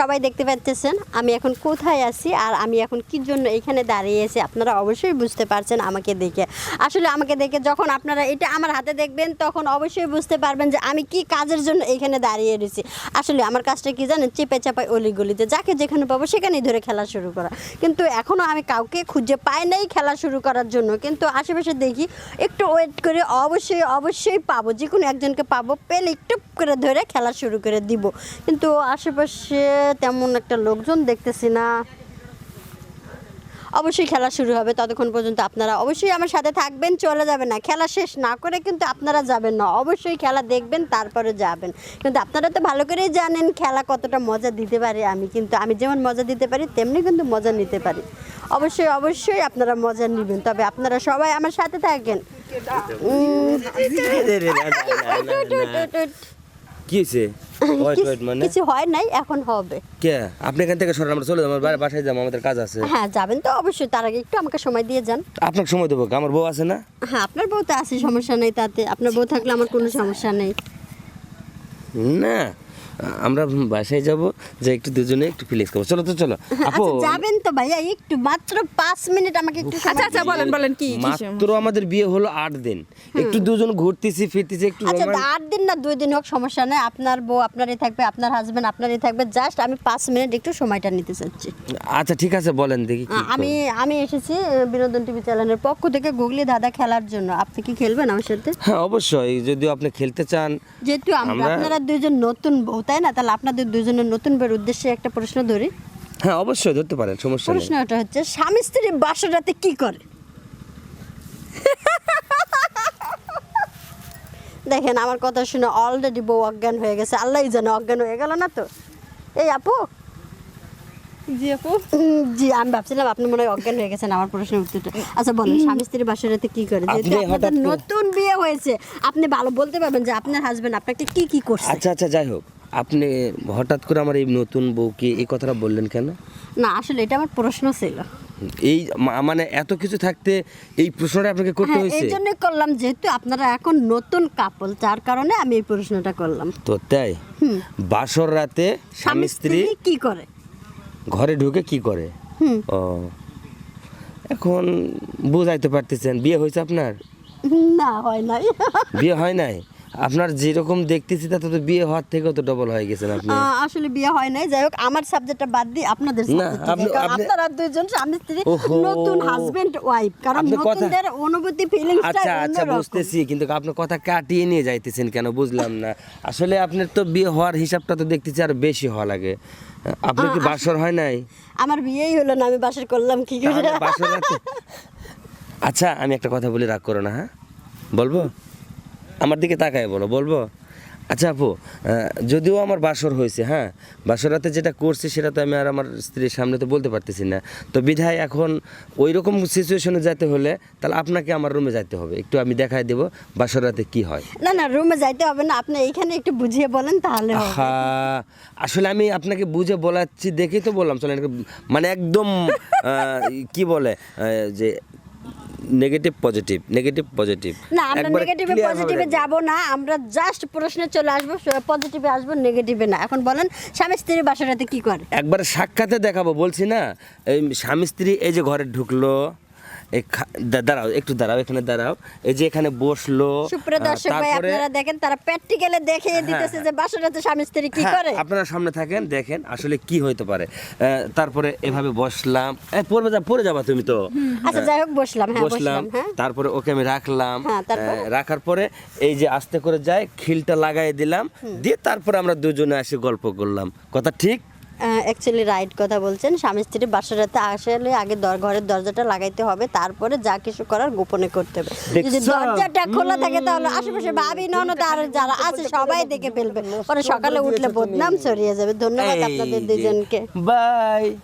সবাই দেখতে পাচ্ছেন, আমি এখন কোথায় আছি আর আমি এখন কি জন্য এখানে দাঁড়িয়ে আছি আপনারা অবশ্যই বুঝতে পারছেন আমাকে দেখে। আসলে আমাকে দেখে যখন আপনারা এটা আমার হাতে দেখবেন, তখন অবশ্যই বুঝতে পারবেন যে আমি কি কাজের জন্য এখানে দাঁড়িয়ে রয়েছি। আসলে আমার কাজটা কি জানেন, চেপে চাপাই অলিগলিতে যাকে যেখানে পাবো সেখানেই ধরে খেলা শুরু করা। কিন্তু এখনও আমি কাউকে খুঁজে পাই নাই খেলা শুরু করার জন্য। কিন্তু আশেপাশে দেখি একটু ওয়েট করে অবশ্যই অবশ্যই পাবো যে কোনো একজনকে পাবো, পেলে একটু করে ধরে খেলা শুরু করে দিব। কিন্তু আশেপাশে তেমন একটা লোকজন দেখতেছি না। অবশ্যই খেলা শুরু হবে ততক্ষণ পর্যন্ত আপনারা অবশ্যই আমার সাথে থাকবেন চলে যাবেন না। খেলা শেষ না করে কিন্তু আপনারা যাবেন না। অবশ্যই খেলা দেখবেন তারপরে যাবেন। কিন্তু আপনারা তো ভালো করেই জানেন খেলা কতটা মজা দিতে পারে আমি। কিন্তু আমি যেমন মজা দিতে পারি তেমনি কিন্তু মজা নিতে পারি। অবশ্যই অবশ্যই আপনারা মজা নেবেন। তবে আপনারা সবাই আমার সাথে থাকেন। কি হয়েছে ওয়েট ওয়েট মানে? কিছু হয় নাই এখন হবে। কে? আপনি এখান থেকে সরেন আমরা চলে যাব আমার বাসায় যাব আমাদের কাজ আছে। হ্যাঁ যাবেন তো অবশ্যই তার আগে একটু আমাকে সময় দিয়ে যান। আপনাকে সময় দেবো আমার বউ আছে না? হ্যাঁ আপনার বউ তো আছে সমস্যা নেই তাতে। আপনার বউ থাকলে আমার কোনো সমস্যা নেই। না। আমরা বাসায় যাব যে একটু দুজনে একটু ফিলিক্স করব। চলো তো চলো। আপু আচ্ছা যাবেন তো ভাইয়া একটু মাত্র পাঁচ মিনিট আমাকে একটু আচ্ছা আচ্ছা বলেন বলেন কি মাত্র আমাদের বিয়ে হলো আট দিন। একটু দুজন ঘুরতেছি ফিরতেছি একটু আচ্ছা আট দিন না দুই দিন হোক সমস্যা নেই। আপনার বউ আপনারই থাকবে আপনার হাজবেন্ড আপনারই থাকবে। জাস্ট আমি পাঁচ মিনিট একটু সময়টা নিতে চাচ্ছি। আচ্ছা ঠিক আছে বলেন দেখি কি আমি আমি এসেছি বিনোদন টিভি চ্যানেলের পক্ষ থেকে গুগলি দাদা খেলার জন্য। আপনি কি খেলবেন আমার সাথে? হ্যাঁ অবশ্যই। যদিও আপনি খেলতে চান যেহেতু আমরা আমরা- আপনারা দুইজন নতুন বউ তাই না? তাহলে আপনাদের দুইজনের নতুন বউয়ের উদ্দেশ্যে একটা প্রশ্ন ধরি। হ্যাঁ অবশ্যই ধরতে পারেন সমস্যা নেই। প্রশ্নটা হচ্ছে স্বামী স্ত্রী বাসর রাতে কি করে? দেখেন আমার কথা শুনে অলরেডি বউ অজ্ঞান হয়ে গেছে। আল্লাহই জানে অজ্ঞান হয়ে গেল না তো? এই আপু? জি আপু। জি আমি ভাবছিলাম আপনি মনে হয় অজ্ঞান হয়ে গেছেন আমার প্রশ্নের উত্তরটা। আচ্ছা বলেন স্বামী স্ত্রী বাসর রাতে কি করে? যেহেতু আপনাদের করে- নতুন বিয়ে হয়েছে আপনি ভালো বলতে পারবেন যে আপনার হাজবেন্ড আপনাকে কি কি করছে। আচ্ছা আচ্ছা যাই হোক। আপনি হঠাৎ করে আমার এই নতুন বউকে এই কথাটা বললেন কেন? না আসলে এটা আমার প্রশ্ন ছিল। এই মানে এত কিছু থাকতে এই প্রশ্নটা আপনাকে করতে হ্যাঁ হয়েছে? এই জন্যই করলাম যেহেতু আপনারা এখন নতুন কাপল যার কারণে আমি এই প্রশ্নটা করলাম। তো তাই? বাসর রাতে স্বামী স্ত্রী কি করে? ঘরে ঢুকে কি করে? ও এখন বুঝাইতে পারতেছেন বিয়ে হয়েছে আপনার? না হয় নাই। বিয়ে হয় নাই? আপনার যেরকম দেখতেছি তাতে তো বিয়ে হওয়ার থেকেও তো ডবল হয়ে গেছেন আপনি। আসলে বিয়ে হয় নাই। যাই হোক আমার সাবজেক্টটা বাদ দিই আপনাদের থেকে। আপনারা দুইজন স্বামী স্ত্রী নতুন হাজবেন্ড ওয়াইফ কারণ নতুনদের অনুভূতি ফিলিংসটা আচ্ছা আচ্ছা বুঝতেছি কিন্তু আপনি কথা কাটিয়ে নিয়ে যাইতেছেন কেন? বুঝলাম না। আসলে আপনার তো বিয়ে হওয়ার হিসাবটা তো দেখতেছি আর বেশি হওয়া লাগে। আপনি কি বাসর হয় নাই? আমার বিয়েই হলো না আমি বাসর করলাম কি করে? বাসর আচ্ছা আমি একটা কথা বলি রাগ করো না হ্যাঁ? বলব? আমার দিকে তাকায় বলো বলব? আচ্ছা আপু যদিও আমার বাসর হয়েছে হ্যাঁ? বাসরাতে যেটা করছি সেটা তো আমি আর আমার স্ত্রীর সামনে তো বলতে পারতেছি না। তো বিধায় এখন ওই রকম সিচুয়েশনে যেতে হলে তাহলে আপনাকে আমার রুমে যাইতে হবে। একটু আমি দেখাই দেবো বাসরাতে কি হয়। না না রুমে যাইতে হবে না। আপনি এইখানে একটু বুঝিয়ে বলেন তাহলে হবে। হা আসলে আমি আপনাকে বুঝে বলাচ্ছি দেখেই তো বললাম চলেন মানে একদম কি বলে যে নেগেটিভ পজিটিভ নেগেটিভ পজিটিভ না আমরা নেগেটিভে পজিটিভে যাব না আমরা জাস্ট প্রশ্নে চলে আসব পজিটিভে আসব নেগেটিভে না। এখন বলেন স্বামী স্ত্রীর বাসাটাতে কি করে? একবার সাক্ষাতে দেখাবো বলছি না এই স্বামী স্ত্রী এই যে ঘরে ঢুকলো দাঁড়াও একটু দাঁড়াও এখানে দাঁড়াও। এই যে এখানে বসল সুপ্রিয় আহ, দর্শক ভাই তারপরে আপনারা দেখেন তারা প্র্যাকটিক্যালে দেখিয়ে দিতেছে যে বাসাটাতে স্বামী স্ত্রী কি হ্যাঁ, করে। আপনারা সামনে থাকেন দেখেন আসলে কি হইতে পারে। তারপরে এভাবে বসলাম। পড়বে যা পড়ে যাবা তুমি তো। আচ্ছা যাই হোক বসলাম হ্যাঁ বসলাম হ্যাঁ। তারপরে ওকে আমি রাখলাম। হ্যাঁ, রাখার পরে এই যে আস্তে করে যায় খিলটা লাগাই দিলাম। দিয়ে তারপরে আমরা দুজনে এসে গল্প করলাম। কথা ঠিক? অ্যাকচুয়ালি রাইট কথা বলছেন। স্বামী স্ত্রী বাসাটাতে আসলে আগে দর- ঘরের দরজাটা লাগাইতে হবে তারপরে যা কিছু করার গোপনে করতে হবে। যদি দরজাটা খোলা থাকে তাহলে আশেপাশে ভাবি ননদ আর যারা আছে সবাই দেখে ফেলবে। পরে সকালে উঠলে বদনাম ছড়িয়ে যাবে। ধন্যবাদ আপনাদের দুজনকে। বাই